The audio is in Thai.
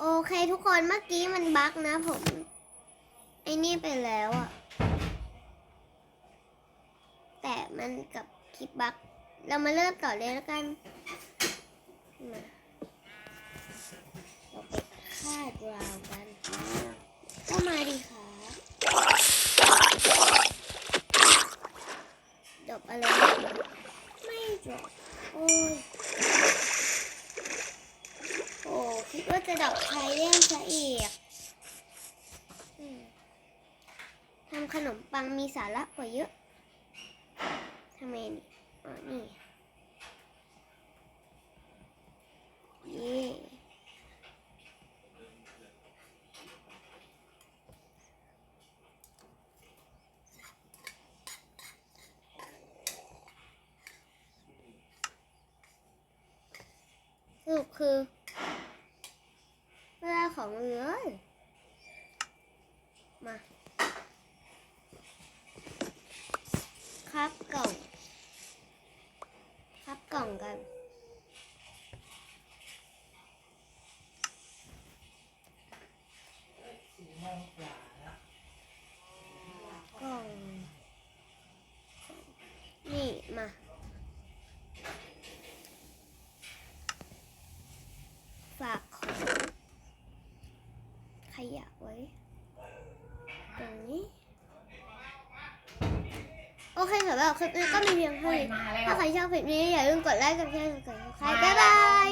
โอเคทุกคนเมื่อกี้มันบั๊กนะผม ไอ้นี่ไปแล้วอะแต่มันกับคลิปบั๊กเรามาเริ่มต่อเลยแล้วกันมาเราไปคาดราวกันก็มาดีค่ะจบอะไร ไม่จบโอ้ย คิดว่าจะดอกไทยเล่นซะอีกทำขนมปังมีสาระกว่าเยอะทำไมนี่อ๋อนี่เย่สรุปคือ เวลาของเหลือมา ครับกล่อง ครับกล่องกัน กล่อง นี่มา ฝากของ ข ยะไว้ ตรงนี้ โอเคสำหรับคลิปนี้ก็มีเพียงเท่านี้ ถ้าใครชอบคลิปนี้อย่าลืมกดไลค์กดแชร์กดติดตามบ๊ายบาย